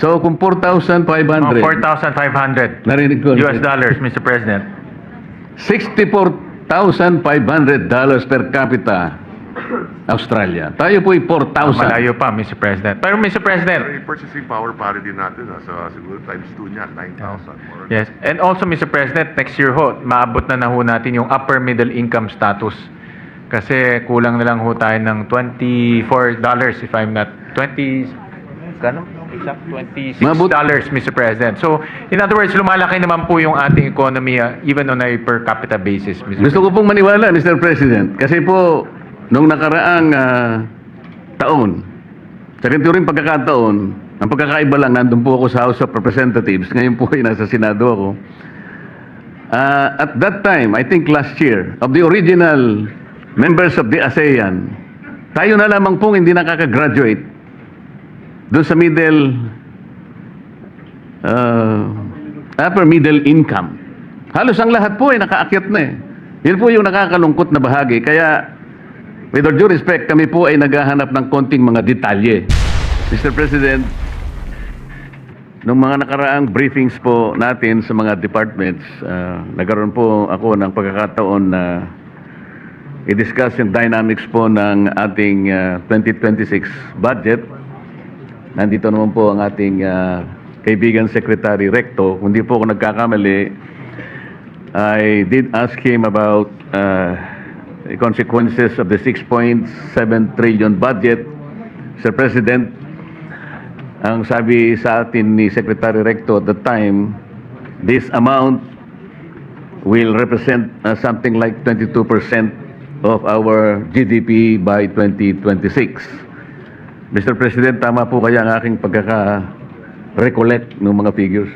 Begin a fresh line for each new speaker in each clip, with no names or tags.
So kung 4,500,
Mga 4,500
narinig ko,
US dollars, Mr. President.
64,500 dollars per capita Australia. Tayo po ay 4,000.
Malayo pa, Mr. President. Pero Mr. President,
Pero yung purchasing power parity natin, nasa siguro times 2 niya, 9,000. more or
Yes. And also, Mr. President, next year ho, maabot na na ho natin yung upper middle income status. Kasi kulang na lang ho tayo ng $24 if I'm not 20 kano? Exact 26
Mabut-
dollars, Mr. President. So, in other words, lumalaki naman po yung ating economy uh, even on a per capita basis, Mr.
Gusto ko pong maniwala, Mr. President, kasi po, nung nakaraang ah, taon, sa ganito rin pagkakataon, ang pagkakaiba lang, nandun po ako sa House of Representatives, ngayon po ay nasa Senado ako. Ah, at that time, I think last year, of the original members of the ASEAN, tayo na lamang pong hindi nakaka-graduate doon sa middle, ah, upper middle income. Halos ang lahat po ay nakaakyat na eh. Yun po yung nakakalungkot na bahagi. Kaya, with all due respect, kami po ay naghahanap ng konting mga detalye. Mr. President, nung mga nakaraang briefings po natin sa mga departments, ah, nagkaroon po ako ng pagkakataon na i-discuss yung dynamics po ng ating ah, 2026 budget. Nandito naman po ang ating ah, kaibigan Secretary Recto. Kung di po ako nagkakamali, I did ask him about uh, the consequences of the 6.7 trillion budget. Sir President, ang sabi sa atin ni Secretary Recto at the time, this amount will represent uh, something like 22% of our GDP by 2026. Mr. President, tama po kaya ang aking pagkaka-recollect ng mga figures?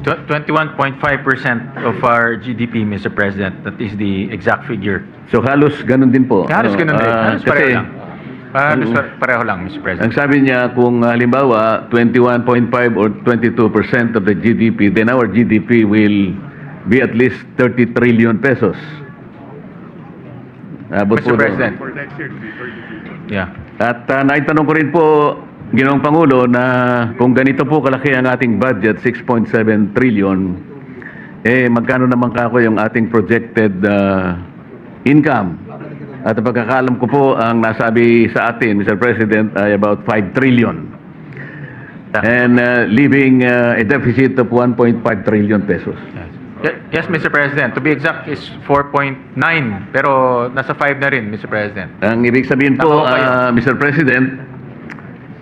Tw- 21.5% of our GDP, Mr. President. That is the exact figure.
So halos ganun din po.
Halos ganun din.
ah,
Halos pareho
kasi
lang. Halos
ang-
pare- pareho lang, Mr.
Ang
President.
sabi niya kung ah, halimbawa 21.5 or 22% of the GDP, then our GDP will be at least 30 trillion pesos. Abot
Mr. President.
For next year, to be 32.
Yeah.
At uh, naitanong ko rin po, Ginoong Pangulo, na kung ganito po kalaki ang ating budget, 6.7 trillion, eh magkano naman kako yung ating projected uh, income? At pagkakaalam ko po, ang nasabi sa atin, Mr. President, ay about 5 trillion. And uh, leaving uh, a deficit of 1.5 trillion pesos.
Yes. Ye- Yes, Mr. President. To be exact is 4.9 pero nasa 5 na rin, Mr. President.
Ang ibig sabihin po,
Tama kayo.
ah, Mr. President,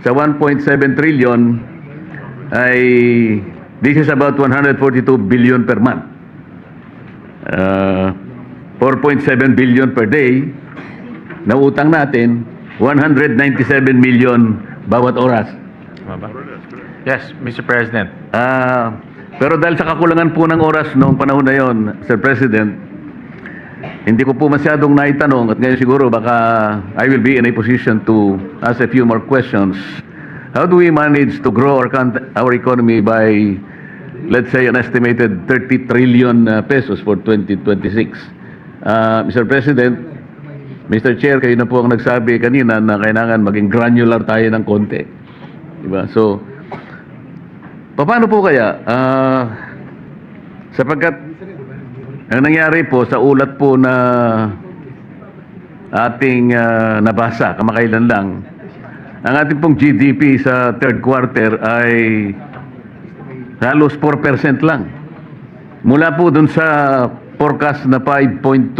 sa 1.7 trillion ay this is about 142 billion per month. Ah, 4.7 billion per day na utang natin, 197 million bawat oras.
Tama ba? Yes, Mr. President.
Ah, pero dahil sa kakulangan po ng oras noong panahon na yon, Sir President, hindi ko po masyadong naitanong at ngayon siguro baka I will be in a position to ask a few more questions. How do we manage to grow our, our economy by, let's say, an estimated 30 trillion uh, pesos for 2026? Ah, Mr. President, Mr. Chair, kayo na po ang nagsabi kanina na kailangan maging granular tayo ng konti. Diba? So, paano po kaya? Ah, sapagkat ang nangyari po sa ulat po na ating ah, nabasa kamakailan lang, ang ating pong GDP sa third quarter ay halos 4% lang. Mula po dun sa forecast na 5.2%.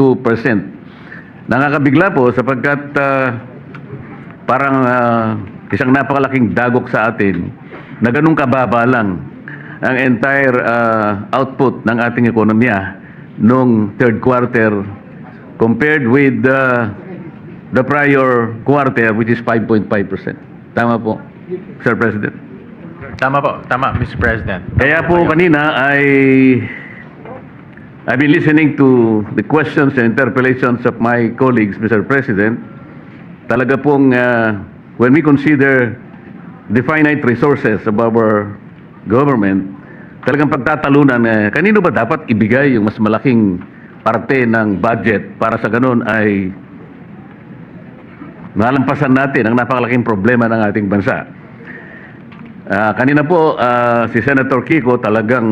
Nakakabigla po sapagkat ah, parang ah, isang napakalaking dagok sa atin na ganun kababa lang ang entire ah, output ng ating ekonomiya nung third quarter compared with ah, the prior quarter which is 5.5%. Tama po, Sir President.
Tama po. Tama, Mr. President.
Kaya po kanina ay I've been listening to the questions and interpellations of my colleagues, Mr. President. Talaga pong uh, when we consider the finite resources of our government, talagang pagtatalunan, eh, kanino ba dapat ibigay yung mas malaking parte ng budget para sa ganun ay nalampasan natin ang napakalaking problema ng ating bansa. Ah, kanina po, ah, si Senator Kiko talagang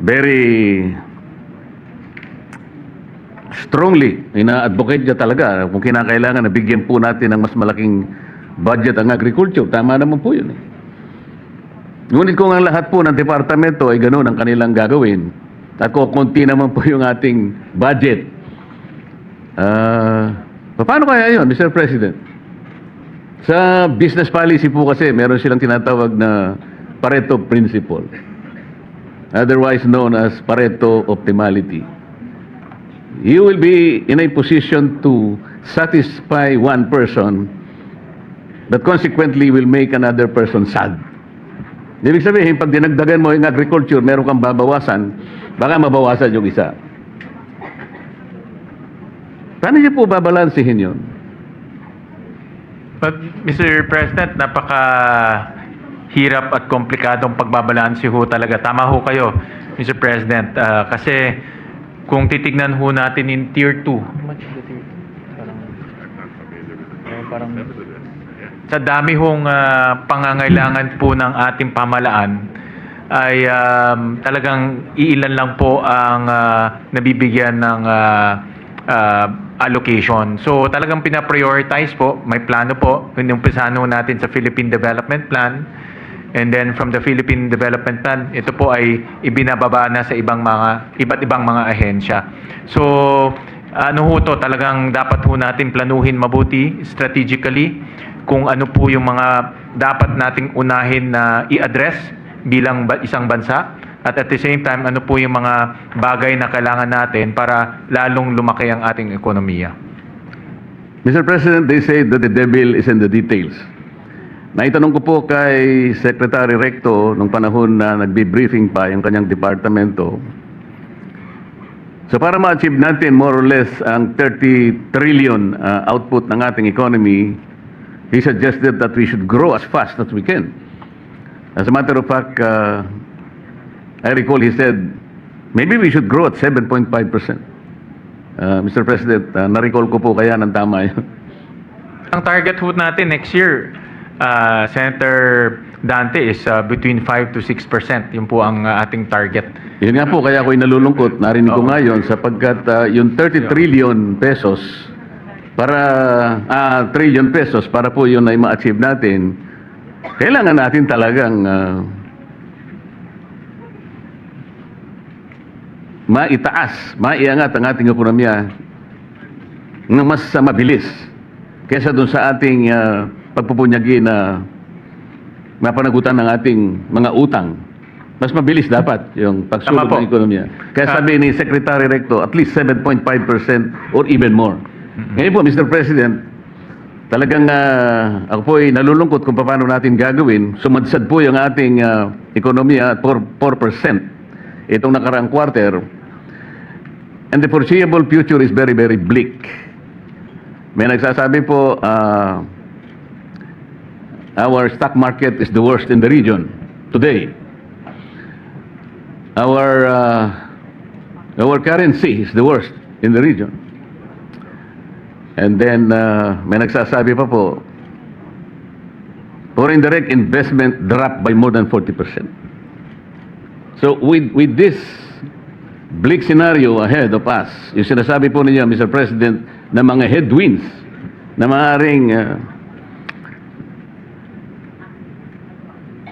very strongly ina-advocate niya talaga kung kinakailangan na bigyan po natin ng mas malaking budget ang agriculture. Tama naman po yun. Eh. Ngunit kung ang lahat po ng departamento ay ganoon ang kanilang gagawin at kukunti naman po yung ating budget, ah, paano kaya yun, Mr. President? Sa business policy po kasi, meron silang tinatawag na Pareto Principle. Otherwise known as Pareto Optimality. You will be in a position to satisfy one person that consequently will make another person sad. Ibig sabihin, pag dinagdagan mo yung agriculture, meron kang babawasan, baka mabawasan yung isa. Paano niyo po babalansihin yun?
But Mr. President, napaka hirap at komplikadong pagbabalanse ho talaga. Tama ho kayo, Mr. President. Ah, kasi kung titignan ho natin in Tier 2, parang sa dami hong ah, pangangailangan po ng ating pamalaan ay um, talagang iilan lang po ang ah, nabibigyan ng ah, ah, allocation. So talagang pina-prioritize po, may plano po, inumpisahan ho natin sa Philippine Development Plan and then from the Philippine Development Plan, ito po ay ibinababa na sa ibang mga iba't ibang mga ahensya. So ano ho to, talagang dapat ho natin planuhin mabuti strategically kung ano po yung mga dapat nating unahin na i-address bilang isang bansa at at the same time ano po yung mga bagay na kailangan natin para lalong lumaki ang ating ekonomiya.
Mr. President, they say that the devil is in the details. Naitanong ko po kay Secretary Recto nung panahon na nagbe-briefing pa yung kanyang departamento. So para ma-achieve natin more or less ang 30 trillion uh, output ng ating economy, he suggested that we should grow as fast as we can. As a matter of fact, uh, I recall he said, maybe we should grow at 7.5%. Uh, Mr. President, uh, na-recall ko po kaya ng tama yun.
Ang target ho natin next year, uh, Senator Dante, is uh, between 5 to 6%. Yun po ang uh, ating target.
Yun nga po, kaya ako'y nalulungkot. Narinig ko
Oo.
ngayon sapagkat ah, yung 30 trillion pesos para ah, trillion pesos para po yun ay ma-achieve natin, kailangan natin talagang ah, maitaas, maiangat ang ating ekonomiya ng mas ah, mabilis kaysa dun sa ating ah, pagpupunyagi na mapanagutan ng ating mga utang. Mas mabilis dapat yung
po.
ng ekonomiya. Kaya sabi ni Secretary Recto, at least 7.5% or even more. Ngayon po, Mr. President, talagang ah, ako po ay nalulungkot kung paano natin gagawin. Sumadsad po yung ating ah, ekonomiya at 4%, 4% itong nakaraang quarter. And the foreseeable future is very, very bleak. May nagsasabi po, ah, our stock market is the worst in the region today. Our uh, our currency is the worst in the region. And then uh, may nagsasabi pa po, foreign direct investment dropped by more than 40%. So with with this bleak scenario ahead of us, yung sinasabi po ninyo, Mr. President, na mga headwinds na maaaring uh,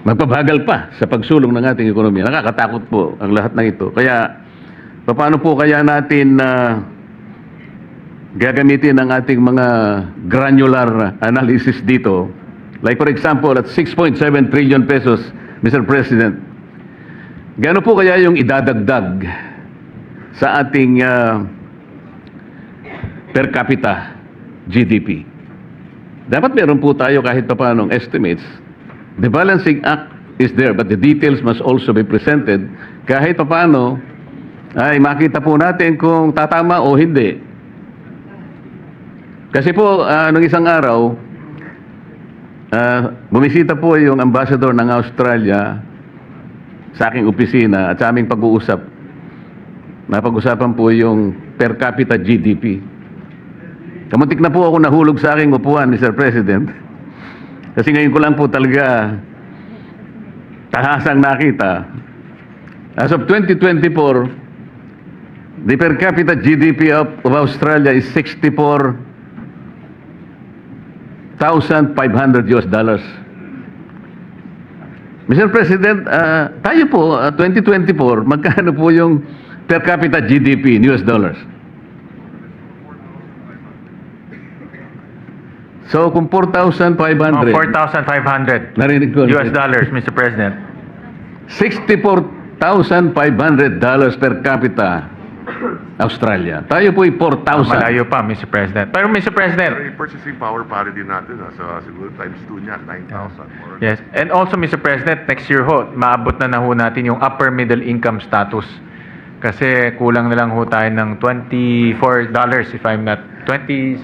magpabagal pa sa pagsulong ng ating ekonomiya. Nakakatakot po ang lahat ng ito. Kaya, paano po kaya natin na gagamitin ang ating mga granular analysis dito? Like for example, at 6.7 trillion pesos, Mr. President, gaano po kaya yung idadagdag sa ating ah, per capita GDP? Dapat meron po tayo kahit pa paanong estimates. The balancing act is there, but the details must also be presented. Kahit pa paano, ay makita po natin kung tatama o hindi. Kasi po, ah, nung isang araw, ah, bumisita po yung ambassador ng Australia sa aking opisina at sa aming pag-uusap. Napag-usapan po yung per capita GDP. Kamuntik na po ako nahulog sa aking upuan, Mr. President. Kasi ngayon ko lang po talaga tahasang nakita. As of 2024, the per capita GDP of, of Australia is 64,500 US dollars. Mr. President, ah, tayo po, ah, 2024, magkano po yung per capita GDP in US dollars? So, kung 4,500,
Oh, 4,500
narinig ko,
US dollars, Mr. President.
64,500 dollars per capita Australia. Tayo po ay 4,000.
Malayo pa, Mr. President. Pero Mr. President,
Pero yung purchasing power parity natin, nasa siguro times 2 niyan, 9,000. more or
Yes. And also, Mr. President, next year ho, maabot na na ho natin yung upper middle income status. Kasi kulang na lang ho tayo ng $24 if I'm not, 20,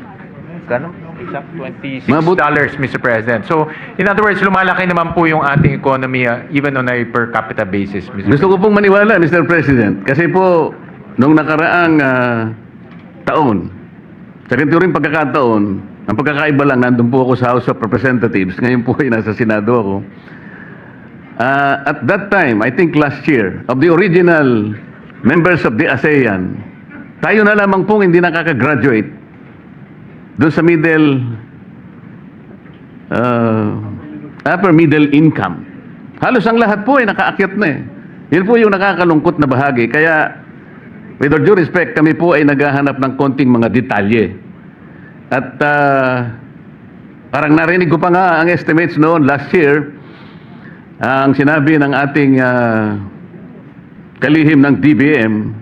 kano? Exact, 26
Maabot-
dollars, Mr. President. So, in other words, lumalaki naman po yung ating economy uh, even on a per capita basis, Mr.
Gusto ko pong maniwala, Mr. President, kasi po, nung nakaraang ah, taon, sa ganito rin pagkakataon, ang pagkakaiba lang, nandun po ako sa House of Representatives, ngayon po ay nasa Senado ako. Ah, at that time, I think last year, of the original members of the ASEAN, tayo na lamang pong hindi nakaka-graduate doon sa middle, ah, upper middle income. Halos ang lahat po ay nakaakyat na eh. Yun po yung nakakalungkot na bahagi. Kaya, with all due respect, kami po ay naghahanap ng konting mga detalye. At ah, parang narinig ko pa nga ang estimates noon last year, ang sinabi ng ating ah, kalihim ng DBM,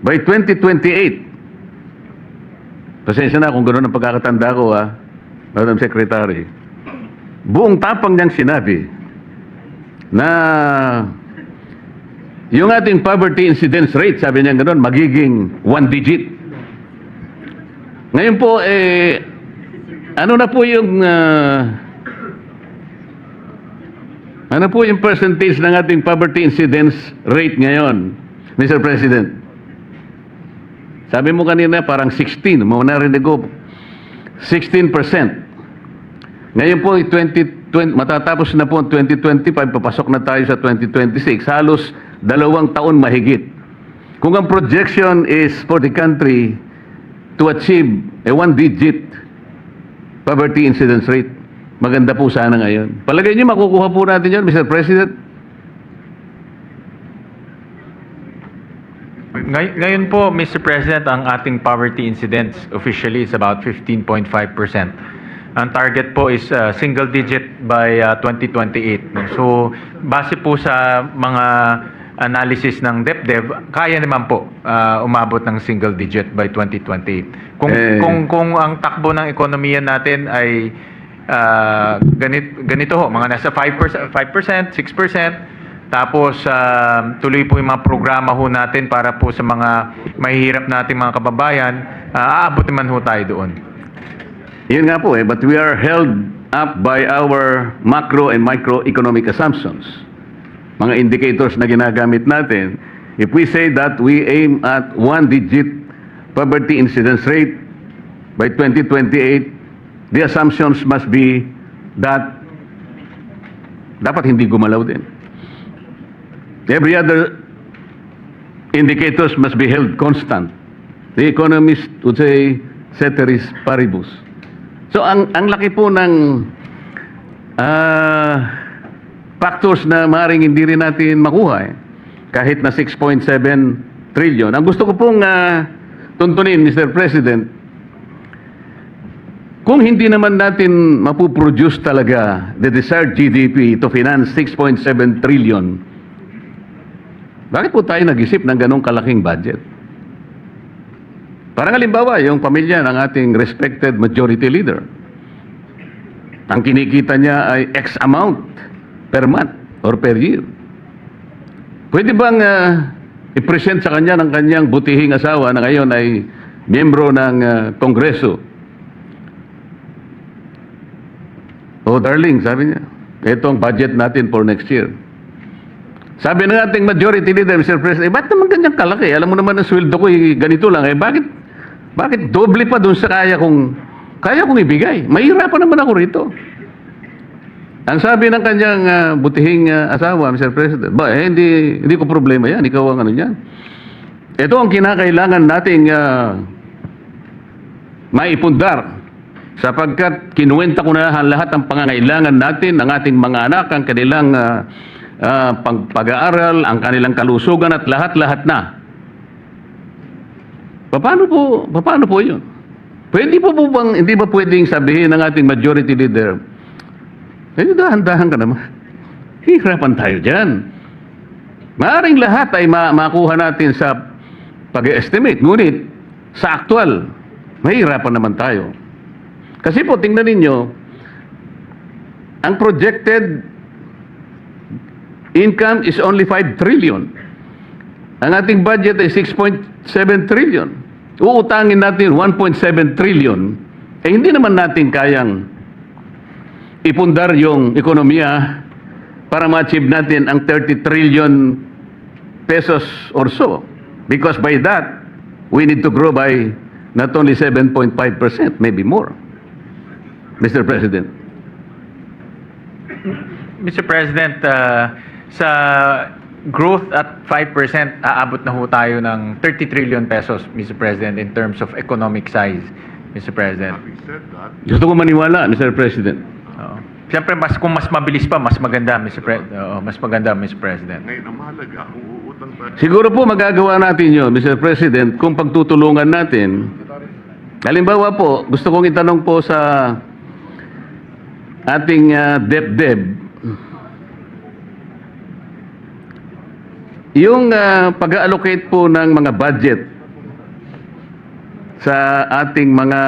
by 2028, pasensya na kung gano'n ang pagkakatanda ko ha, Madam Secretary, buong tapang niyang sinabi na yung ating poverty incidence rate, sabi niya gano'n, magiging one digit. Ngayon po, eh, ano na po yung, ah, ano po yung percentage ng ating poverty incidence rate ngayon, Mr. President? Sabi mo kanina, parang 16, mo narinig ko, 16%. Ngayon po, 20, 20, matatapos na po ang 2025, papasok na tayo sa 2026. Halos dalawang taon mahigit. Kung ang projection is for the country to achieve a one-digit poverty incidence rate, maganda po sana ngayon. Palagay niyo makukuha po natin yan, Mr. President?
Ngay- Ngayon po, Mr. President, ang ating poverty incidence officially is about 15.5%. Ang target po is uh, single digit by uh, 2028. no? So, base po sa mga analysis ng DepDev, kaya naman po uh, umabot ng single digit by 2028. Kung
Eh.
kung kung ang takbo ng ekonomiya natin ay uh, ganit, ganito ho, mga nasa 5%, 5%, 6%, tapos ah, tuloy po yung mga programa ho natin para po sa mga mahihirap nating mga kababayan, ah, aabot naman ho tayo doon.
Yun nga po eh, but we are held up by our macro and microeconomic assumptions. Mga indicators na ginagamit natin. If we say that we aim at one-digit poverty incidence rate by 2028, the assumptions must be that dapat hindi gumalaw din. Every other indicators must be held constant. The economist would say, ceteris paribus. So ang ang laki po ng ah, factors na maring hindi rin natin makuha eh. Kahit na 6.7 trillion. Ang gusto ko pong ah, tuntunin, Mr. President, kung hindi naman natin mapuproduce talaga the desired GDP to finance 6.7 trillion, bakit po tayo nag-isip ng ganong kalaking budget? Parang halimbawa, yung pamilya ng ating respected majority leader. Ang kinikita niya ay X amount per or per year. Pwede bang ah, i-present sa kanya ng kanyang butihing asawa na ngayon ay miyembro ng ah, Kongreso? Oh, darling, sabi niya, ito ang budget natin for next year. Sabi ng ating majority leader, Mr. President, eh, ba't naman ganyang kalaki? Alam mo naman ang sweldo ko, eh, ganito lang. Eh, bakit Bakit doble pa dun sa kaya kong kaya kong ibigay? Mahirapan naman ako rito. Ang sabi ng kanyang ah, butihing ah, asawa, Mr. President, ba, eh, hindi, hindi ko problema yan. Ikaw ang ano yan. Ito ang kinakailangan nating ah, maipundar sapagkat kinuwenta ko na lahat ng pangangailangan natin, ng ating mga anak, ang kanilang ah, pang- pag-aaral, ang kanilang kalusugan at lahat-lahat na. Paano po, paano po yun? Pwede po po bang, hindi ba pwedeng sabihin ng ating majority leader, eh, dahan-dahan ka naman. Hihirapan tayo dyan. Maaring lahat ay ma- makuha natin sa pag-estimate. Ngunit, sa actual, mahirapan naman tayo. Kasi po, tingnan ninyo, ang projected income is only 5 trillion. Ang ating budget ay 6.7 trillion. Uutangin natin 1.7 trillion. Eh hindi naman natin kayang ipundar yung ekonomiya para ma-achieve natin ang 30 trillion pesos or so. Because by that, we need to grow by not only 7.5%, maybe more. Mr. President.
Mr. President, uh, sa growth at 5%, aabot na ho tayo ng 30 trillion pesos, Mr. President, in terms of economic size, Mr. President.
Having said that,
Gusto ko maniwala, Mr. President.
Siyempre, mas, kung mas mabilis pa, mas maganda, Mr. Pre- Oo, mas maganda, Mr. President.
ngayon ang mahalaga, kung uutang tayo,
Siguro po magagawa natin yun, Mr. President, kung pagtutulungan natin. Halimbawa po, gusto kong itanong po sa ating uh, DepDep, yung ah, pag-allocate po ng mga budget sa ating mga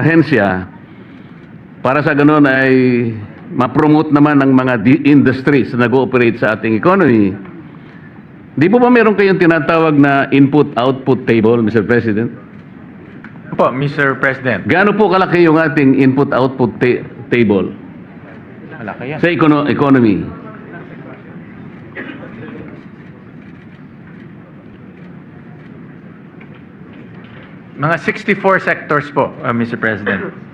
ahensya, para sa ganun ay ma-promote naman ng mga industries na nag-ooperate sa ating economy, Di po ba meron kayong tinatawag na input-output table, Mr. President?
Po, Mr. President.
Gaano po kalaki yung ating input-output ta- table
Malaki yan.
sa econo- economy?
Mga 64 sectors po, uh, Mr. President.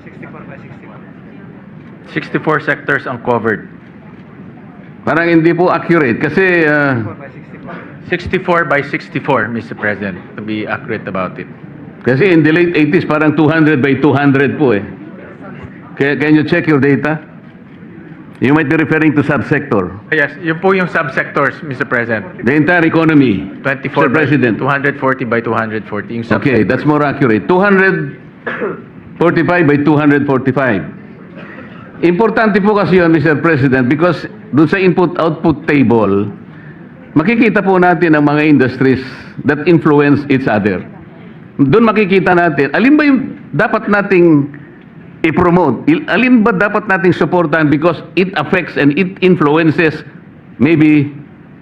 64 sectors ang covered.
Parang hindi po accurate kasi ah,
64 by 64, Mr. President, to be accurate about it.
kasi in the late 80s parang 200 by 200 po eh. Can, can you check your data? You might be referring to subsector.
Yes, yun po yung subsectors, Mr. President.
The entire economy.
24
Mr.
by
President.
240 by 240 yung subsectors.
Okay, that's more accurate. 245 by 245. Importante po kasi yun, Mr. President, because dun sa input-output table, makikita po natin ang mga industries that influence each other. Doon makikita natin, alin ba yung dapat nating i-promote? Alin ba dapat nating supportan because it affects and it influences maybe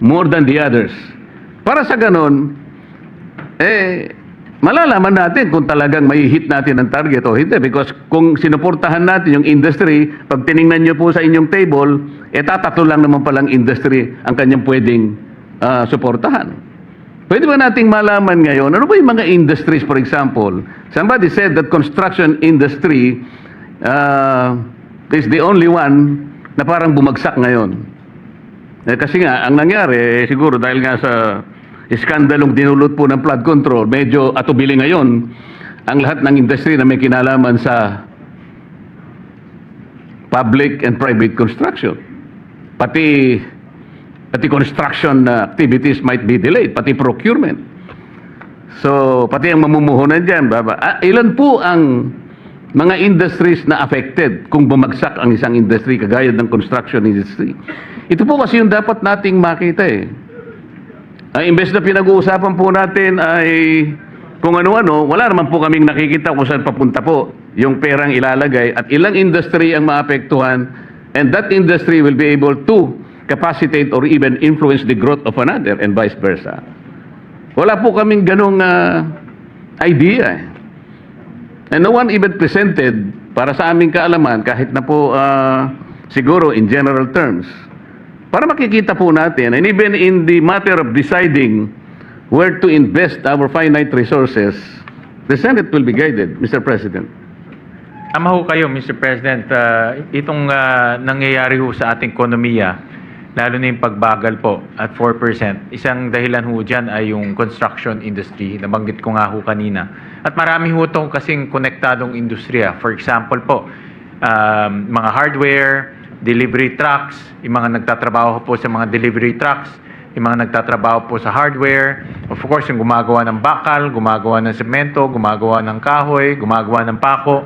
more than the others. Para sa ganon, eh, malalaman natin kung talagang may hit natin ang target o hindi. Because kung sinuportahan natin yung industry, pag tiningnan nyo po sa inyong table, eh tatatlo lang naman palang industry ang kanyang pwedeng ah, suportahan. Pwede ba nating malaman ngayon, ano ba yung mga industries, for example? Somebody said that construction industry uh, is the only one na parang bumagsak ngayon. Eh, kasi nga, ang nangyari, eh, siguro dahil nga sa iskandalong dinulot po ng flood control, medyo atubili ngayon ang lahat ng industry na may kinalaman sa public and private construction. Pati pati construction activities might be delayed, pati procurement. So, pati ang mamumuhunan dyan, baba. Ah, ilan po ang mga industries na affected kung bumagsak ang isang industry kagaya ng construction industry? Ito po kasi yung dapat nating makita eh. Ang imbes na pinag-uusapan po natin ay kung ano-ano, wala naman po kaming nakikita kung saan papunta po yung perang ilalagay at ilang industry ang maapektuhan and that industry will be able to capacitate or even influence the growth of another and vice versa. Wala po kaming ganong ah, idea eh. And no one even presented para sa aming kaalaman kahit na po ah, siguro in general terms para makikita po natin and even in the matter of deciding where to invest our finite resources the Senate will be guided, Mr. President.
Tama ho kayo, Mr. President. Ah, itong ah, nangyayari ho sa ating ekonomiya, lalo na yung pagbagal po at 4%, isang dahilan ho dyan ay yung construction industry. Nabanggit ko nga ho kanina. At marami ho itong kasing konektadong industriya. For example po, um, mga hardware, delivery trucks, yung mga nagtatrabaho po sa mga delivery trucks, yung mga nagtatrabaho po sa hardware, of course, yung gumagawa ng bakal, gumagawa ng semento, gumagawa ng kahoy, gumagawa ng pako.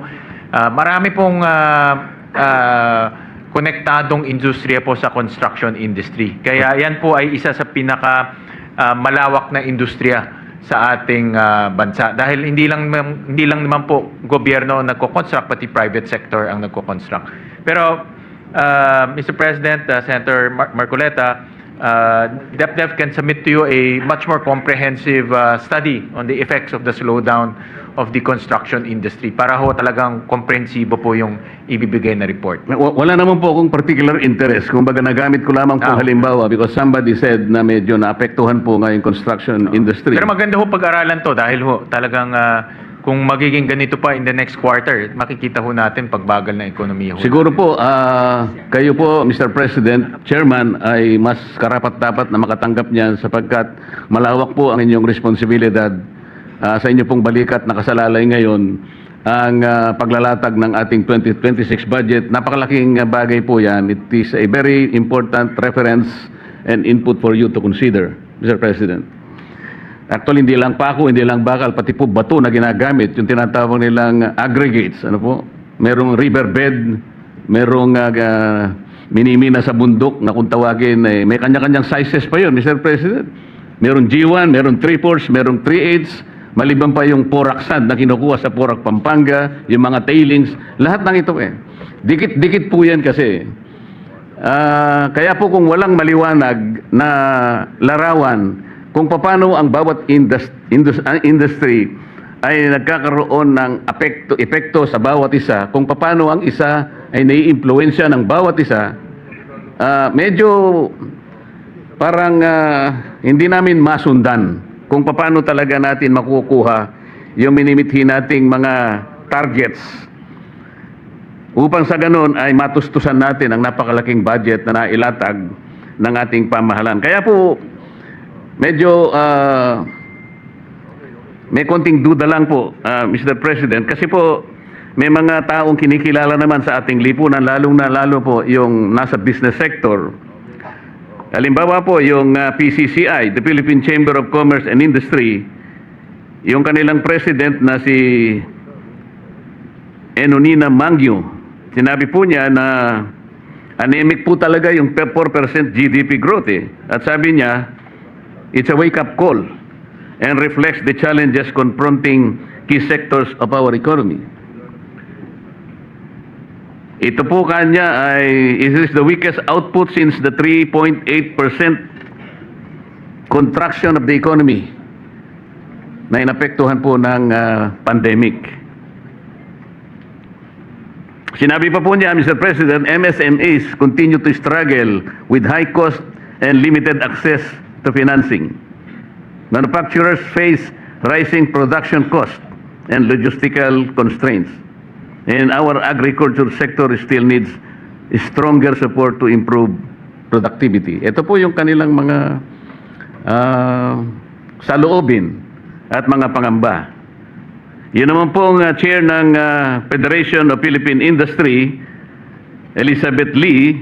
Ah, marami pong ah, ah, konektadong industriya po sa construction industry. Kaya yan po ay isa sa pinaka ah, malawak na industriya sa ating ah, bansa dahil hindi lang hindi lang naman po gobyerno ang nagko-construct pati private sector ang nagko-construct. Pero uh, Mr. President, uh, Senator Mar- Marcoleta, uh, DepDep can submit to you a much more comprehensive uh, study on the effects of the slowdown of the construction industry para ho talagang komprehensibo po yung ibibigay na report.
Wa- Wala naman po akong particular interest. Kung baga nagamit ko lamang po
Ah.
halimbawa because somebody said na medyo naapektuhan po nga yung construction industry.
Pero maganda ho pag-aralan to dahil ho talagang ah, kung magiging ganito pa in the next quarter, makikita ho natin pagbagal ng ekonomiya ho.
Siguro po, ah, kayo po, Mr. President, Chairman, ay mas karapat-dapat na makatanggap niyan sapagkat malawak po ang inyong responsibilidad ah, sa inyo pong balikat na kasalalay ngayon ang ah, paglalatag ng ating 2026 budget. Napakalaking bagay po yan. It is a very important reference and input for you to consider, Mr. President. Actually, hindi lang pako, hindi lang bakal, pati po bato na ginagamit, yung tinatawag nilang aggregates, ano po? Merong riverbed, merong ah, minimina sa bundok na kung tawagin, eh, may kanya-kanyang sizes pa yun, Mr. President. Meron G1, meron 3-4, meron 3-8, maliban pa yung Porac sand na kinukuha sa Porac, Pampanga, yung mga tailings, lahat ng ito eh. Dikit-dikit po yan kasi. Ah, kaya po kung walang maliwanag na larawan kung paano ang bawat indus- ah, industry ay nagkakaroon ng apekto, epekto sa bawat isa, kung paano ang isa ay naiimpluwensya ng bawat isa, ah, medyo parang ah, hindi namin masundan kung paano talaga natin makukuha yung minimithi nating mga targets upang sa ganun ay matustusan natin ang napakalaking budget na nailatag ng ating pamahalaan. Kaya po, medyo ah, may konting duda lang po, ah, Mr. President, kasi po may mga taong kinikilala naman sa ating lipunan, lalong na lalo po yung nasa business sector. Halimbawa po yung ah, PCCI, the Philippine Chamber of Commerce and Industry, yung kanilang president na si Enonina Mangyo, sinabi po niya na anemic po talaga yung 4% GDP growth eh. At sabi niya, it's a wake-up call and reflects the challenges confronting key sectors of our economy. Ito po kanya ay, it is the weakest output since the 3.8% contraction of the economy na inapektuhan po ng ah, pandemic. Sinabi pa po niya, Mr. President, MSMEs continue to struggle with high cost and limited access to financing. Manufacturers face rising production costs and logistical constraints. And our agriculture sector still needs stronger support to improve productivity. Ito po yung kanilang mga ah, saloobin at mga pangamba. Yun naman pong uh, chair ng uh, Federation of Philippine Industry, Elizabeth Lee,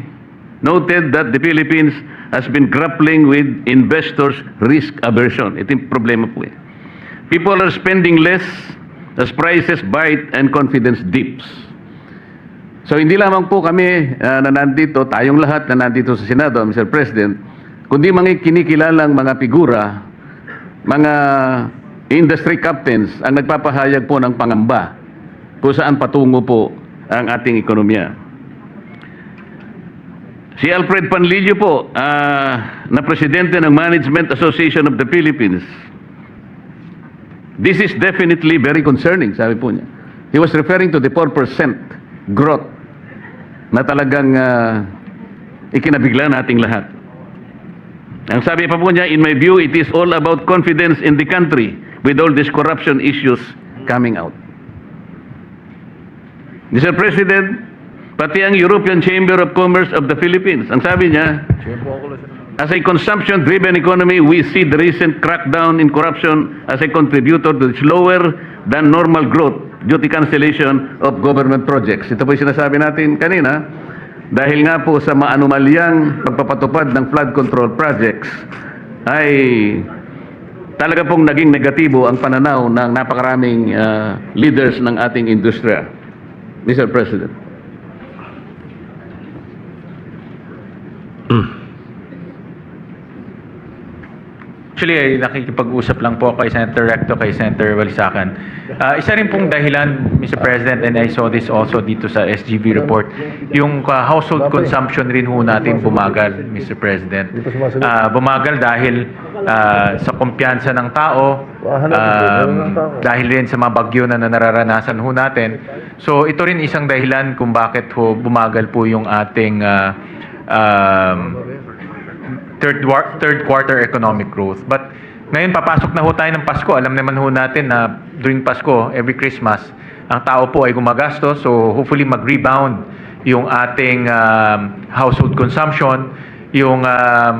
noted that the Philippines has been grappling with investors' risk aversion. Ito yung problema po eh. People are spending less as prices bite and confidence dips. So hindi lamang po kami uh, na nandito, tayong lahat na nandito sa Senado, Mr. President, kundi mga kinikilalang mga figura, mga industry captains ang nagpapahayag po ng pangamba kung saan patungo po ang ating ekonomiya. Si Alfred Panlilio po, ah, na presidente ng Management Association of the Philippines, This is definitely very concerning, sabi po niya. He was referring to the 4% growth na talagang ah, ikinabigla nating lahat. Ang sabi pa po niya, in my view, it is all about confidence in the country with all these corruption issues coming out. Mr. President, pati ang European Chamber of Commerce of the Philippines, ang sabi niya, As a consumption-driven economy, we see the recent crackdown in corruption as a contributor to slower than normal growth due to cancellation of government projects. Ito po yung sinasabi natin kanina, dahil nga po sa maanumalyang pagpapatupad ng flood control projects, ay talaga pong naging negatibo ang pananaw ng napakaraming ah, leaders ng ating industriya. Mr. President.
Actually, ay nakikipag-usap lang po kay Senator Recto, kay Senator Walisacan. Ah, isa rin pong dahilan, Mr. President, and I saw this also dito sa SGB report, yung ah, household consumption rin ho natin bumagal, Mr. President. Ah, bumagal dahil ah, sa kumpiyansa ng tao, um, dahil rin sa mga bagyo na nararanasan ho natin. So ito rin isang dahilan kung bakit ho bumagal po yung ating ah, um, third third quarter economic growth. But ngayon papasok na ho tayo ng Pasko. Alam naman ho natin na during Pasko, every Christmas, ang tao po ay gumagastos. So hopefully mag-rebound yung ating um, household consumption, yung um,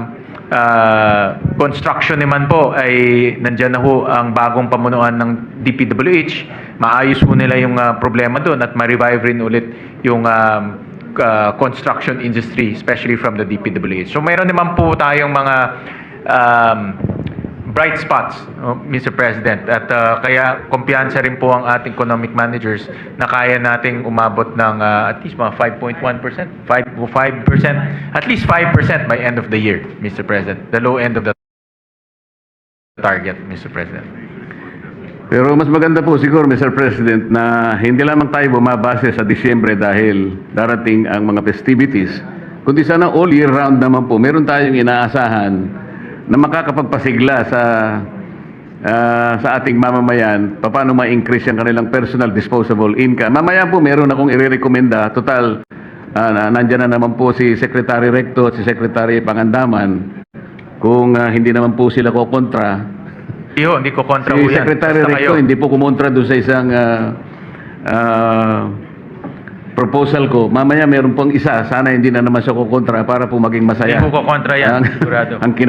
uh, construction naman po ay nandyan na ho ang bagong pamunuan ng DPWH. Maayos ho nila yung uh, problema doon at ma-revive rin ulit yung um, uh, construction industry, especially from the DPWH. So mayroon naman po tayong mga um, bright spots, oh, Mr. President. At uh, kaya kumpiyansa rin po ang ating economic managers na kaya nating umabot ng uh, at least mga 5.1%, 5, 5%, at least 5% by end of the year, Mr. President. The low end of the target, Mr. President.
Pero mas maganda po siguro, Mr. President, na hindi lamang tayo bumabase sa Disyembre dahil darating ang mga festivities, kundi sana all year round naman po, meron tayong inaasahan na makakapagpasigla sa ah, sa ating mamamayan, paano ma-increase ang kanilang personal disposable income. Mamaya po meron akong irerekomenda, total, na- nandyan na naman po si Secretary Recto at si Secretary Pangandaman, kung ah, hindi naman po sila ko kontra,
Hindi ho, hindi ko kontra
Si
ho yan.
Secretary
Basta
Recto,
kayo.
hindi po kumontra doon sa isang ah, ah, proposal ko. Mamaya meron pong isa, sana hindi na naman siya kukontra para po maging masaya.
Hindi po ko kontra yan,
Ang,
sigurado.
ang kina-